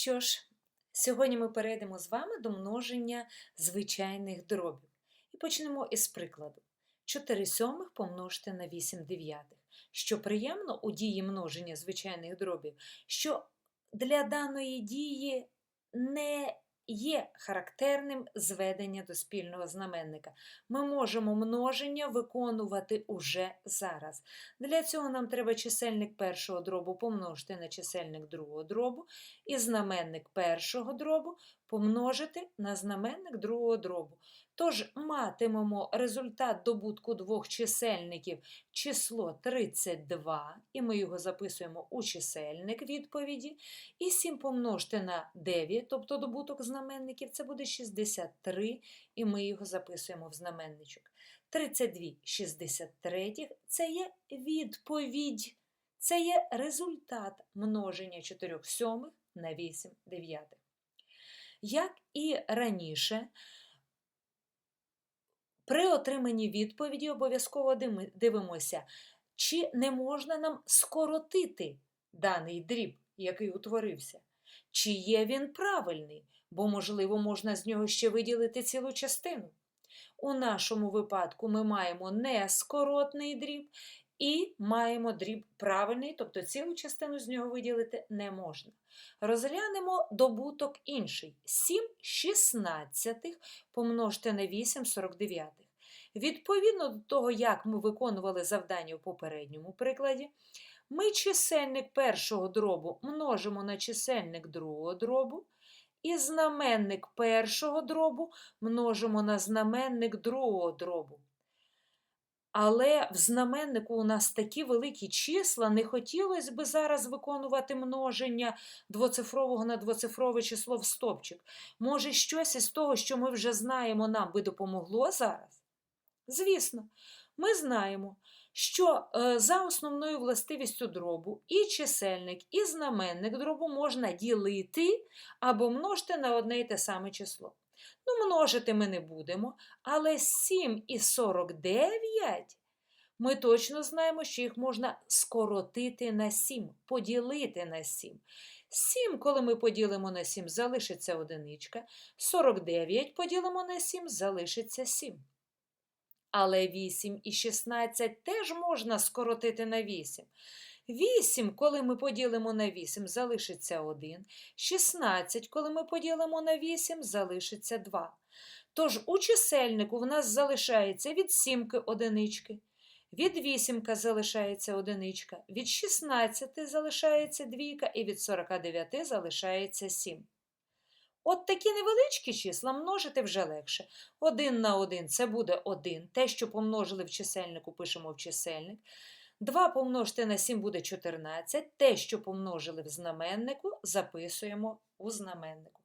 Що ж, сьогодні ми перейдемо з вами до множення звичайних дробів. І почнемо із прикладу. 4 сьомих помножити на 8 дев'ятих. Що приємно у дії множення звичайних дробів, що для даної дії не є характерним зведення до спільного знаменника. Ми можемо множення виконувати уже зараз. Для цього нам треба чисельник першого дробу помножити на чисельник другого дробу і знаменник першого дробу помножити на знаменник другого дробу. Тож матимемо результат добутку двох чисельників число 32, і ми його записуємо у чисельник відповіді. І 7 помножити на 9, тобто добуток знаменників, це буде 63, і ми його записуємо в знаменничок. 32 63 це є відповідь. Це є результат множення 4 сьомих на 8 дев'ятих. Як і раніше, при отриманні відповіді обов'язково дивимося, чи не можна нам скоротити даний дріб, який утворився, чи є він правильний, бо, можливо, можна з нього ще виділити цілу частину. У нашому випадку ми маємо нескоротний дріб і маємо дріб правильний, тобто цілу частину з нього виділити не можна. Розглянемо добуток інший. 7 шістнадцятих помножте на 8 49. Відповідно до того, як ми виконували завдання в попередньому прикладі, ми чисельник першого дробу множимо на чисельник другого дробу, і знаменник першого дробу множимо на знаменник другого дробу. Але в знаменнику у нас такі великі числа, не хотілося б зараз виконувати множення двоцифрового на двоцифрове число в стопчик. Може, щось із того, що ми вже знаємо, нам би допомогло зараз? Звісно, ми знаємо, що е, за основною властивістю дробу і чисельник, і знаменник дробу можна ділити або множити на одне й те саме число. Ну, множити ми не будемо, але 7 і 49 ми точно знаємо, що їх можна скоротити на 7, поділити на 7. 7, коли ми поділимо на 7, залишиться одиничка. 49 поділимо на 7, залишиться 7. Але 8 і 16 теж можна скоротити на 8. 8, коли ми поділимо на 8, залишиться 1. 16, коли ми поділимо на 8, залишиться 2. Тож у чисельнику в нас залишається від 7 одинички, від 8 залишається одиничка, від 16 залишається двійка і від 49 залишається 7. От такі невеличкі числа множити вже легше. 1 на 1 це буде 1. Те, що помножили в чисельнику, пишемо в чисельник. 2 помножити на 7 буде 14. Те, що помножили в знаменнику, записуємо у знаменнику.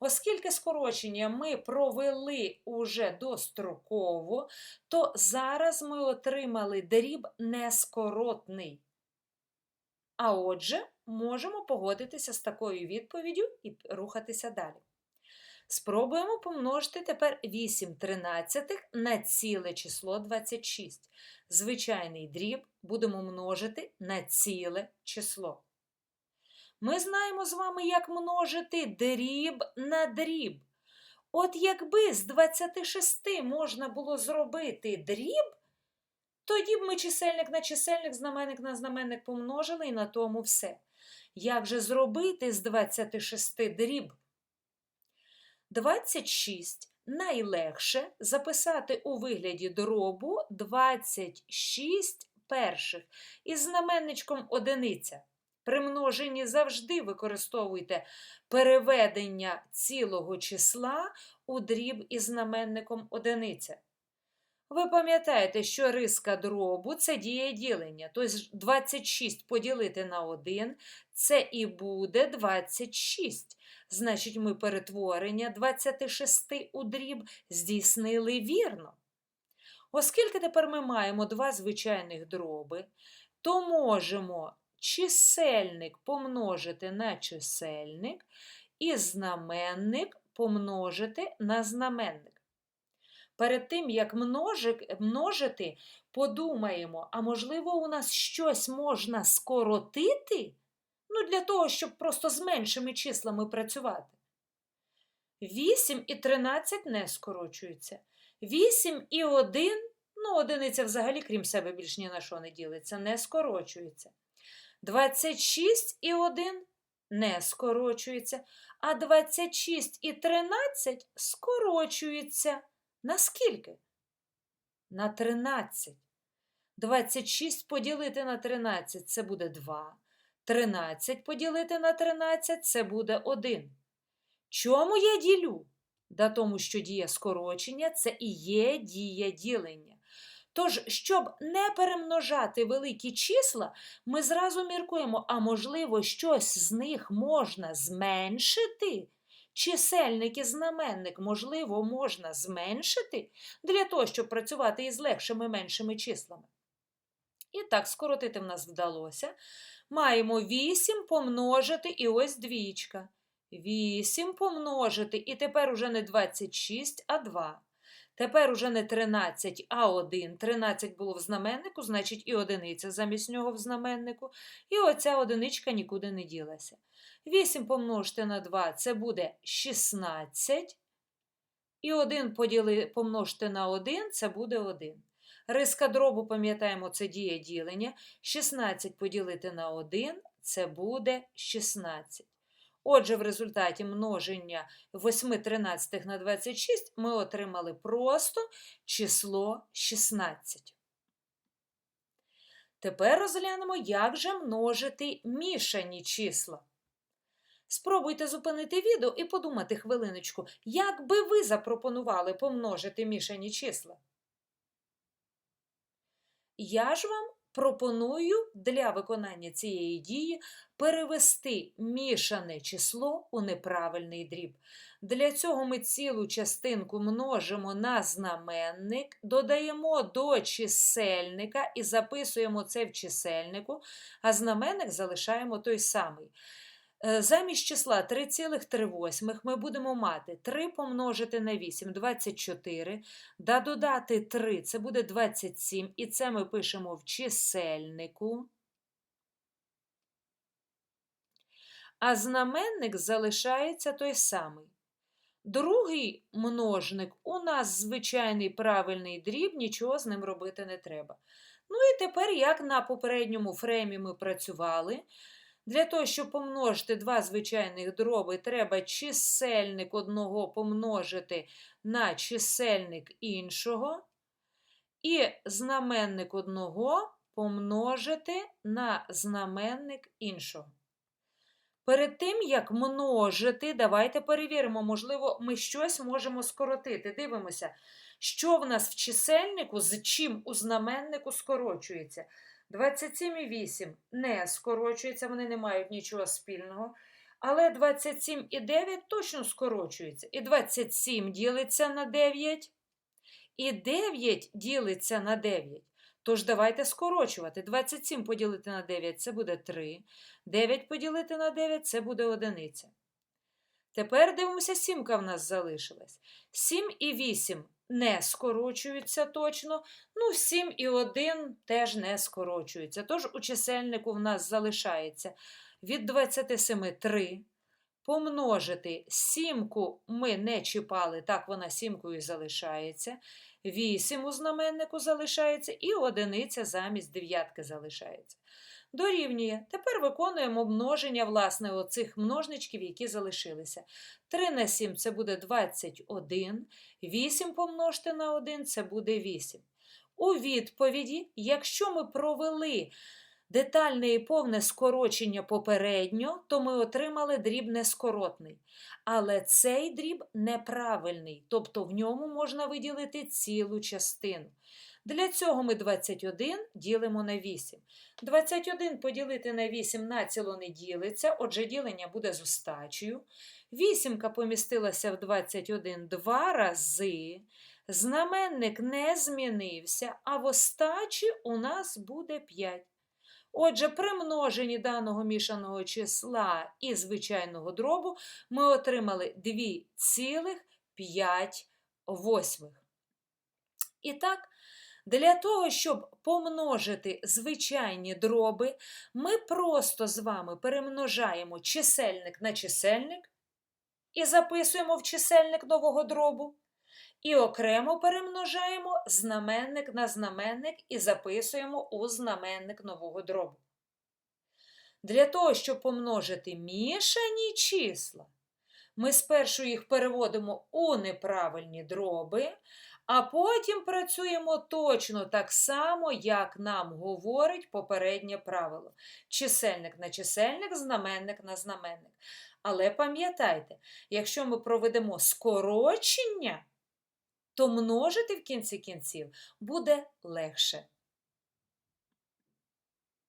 Оскільки скорочення ми провели уже достроково, то зараз ми отримали дріб нескоротний. А отже, можемо погодитися з такою відповіддю і рухатися далі. Спробуємо помножити тепер 8 тринадцятих на ціле число 26. Звичайний дріб будемо множити на ціле число. Ми знаємо з вами, як множити дріб на дріб. От якби з 26 можна було зробити дріб, тоді б ми чисельник на чисельник, знаменник на знаменник помножили і на тому все. Як же зробити з 26 дріб? 26 найлегше записати у вигляді дробу 26 перших із знаменничком одиниця. При множенні завжди використовуйте переведення цілого числа у дріб із знаменником одиниця. Ви пам'ятаєте, що риска дробу це діє ділення. Тобто 26 поділити на 1 це і буде 26. Значить, ми перетворення 26 у дріб здійснили вірно. Оскільки тепер ми маємо два звичайних дроби, то можемо чисельник помножити на чисельник і знаменник помножити на знаменник. Перед тим, як множити, подумаємо, а можливо, у нас щось можна скоротити? Ну, для того, щоб просто з меншими числами працювати. 8 і 13 не скорочуються. 8 і 1, ну, одиниця взагалі, крім себе, більш ні на що не ділиться, не скорочується. 26 і 1 не скорочується. А 26 і 13 скорочуються. На скільки? На 13. 26 поділити на 13 це буде 2. 13 поділити на 13 це буде 1. Чому я ділю? Да тому, що дія скорочення це і є дія ділення. Тож, щоб не перемножати великі числа, ми зразу міркуємо, а можливо, щось з них можна зменшити. Чисельник і знаменник, можливо, можна зменшити для того, щоб працювати із легшими меншими числами. І так, скоротити в нас вдалося. Маємо 8 помножити і ось двічка. 8 помножити, і тепер уже не 26, а 2. Тепер уже не 13, а 1. 13 було в знаменнику, значить і одиниця замість нього в знаменнику. І оця одиничка нікуди не ділася. 8 помножити на 2 це буде 16. І 1 поділи, помножити на 1 це буде 1. Риска дробу, пам'ятаємо, це дія ділення. 16 поділити на 1 це буде 16. Отже, в результаті множення 8 тринадцятих на 26 ми отримали просто число 16. Тепер розглянемо, як же множити мішані числа. Спробуйте зупинити відео і подумати хвилиночку, як би ви запропонували помножити мішані числа. Я ж вам пропоную для виконання цієї дії перевести мішане число у неправильний дріб. Для цього ми цілу частинку множимо на знаменник, додаємо до чисельника і записуємо це в чисельнику, а знаменник залишаємо той самий. Е, Замість числа 3,3 ми будемо мати 3 помножити на 8 24, да додати 3 це буде 27, і це ми пишемо в чисельнику. А знаменник залишається той самий. Другий множник у нас звичайний правильний дріб, нічого з ним робити не треба. Ну і тепер, як на попередньому фреймі ми працювали, для того, щоб помножити два звичайних дроби, треба чисельник одного помножити на чисельник іншого, і знаменник одного помножити на знаменник іншого. Перед тим, як множити, давайте перевіримо, можливо, ми щось можемо скоротити. Дивимося, що в нас в чисельнику, з чим у знаменнику скорочується. 27,8 не скорочується, вони не мають нічого спільного. Але 27 і 9 точно скорочується. І 27 ділиться на 9, і 9 ділиться на 9. Тож давайте скорочувати. 27 поділити на 9 це буде 3. 9 поділити на 9 це буде одиниця. Тепер дивимося, сімка в нас залишилась. 7 і 8 не скорочуються точно. Ну, 7 і 1 теж не скорочуються. Тож у чисельнику в нас залишається від 27 3. Помножити сімку ми не чіпали, так вона сімкою залишається. 8 у знаменнику залишається, і одиниця замість дев'ятки залишається. Дорівнює. Тепер виконуємо множення власне оцих множничків, які залишилися. 3 на 7 це буде 21, 8 помножити на 1 це буде 8. У відповіді, якщо ми провели детальне і повне скорочення попередньо, то ми отримали дріб нескоротний. Але цей дріб неправильний, тобто в ньому можна виділити цілу частину. Для цього ми 21 ділимо на 8. 21 поділити на 8 націло не ділиться, отже, ділення буде з остачею. Вісімка помістилася в 21 два рази. Знаменник не змінився, а в остачі у нас буде 5. Отже, при множенні даного мішаного числа і звичайного дробу ми отримали 2,5 восьмих. І так, Для того, щоб помножити звичайні дроби, ми просто з вами перемножаємо чисельник на чисельник і записуємо в чисельник нового дробу. І окремо перемножаємо знаменник на знаменник і записуємо у знаменник нового дробу. Для того, щоб помножити мішані числа, ми спершу їх переводимо у неправильні дроби, а потім працюємо точно так само, як нам говорить попереднє правило. Чисельник на чисельник, знаменник на знаменник. Але пам'ятайте, якщо ми проведемо скорочення, то множити в кінці кінців буде легше.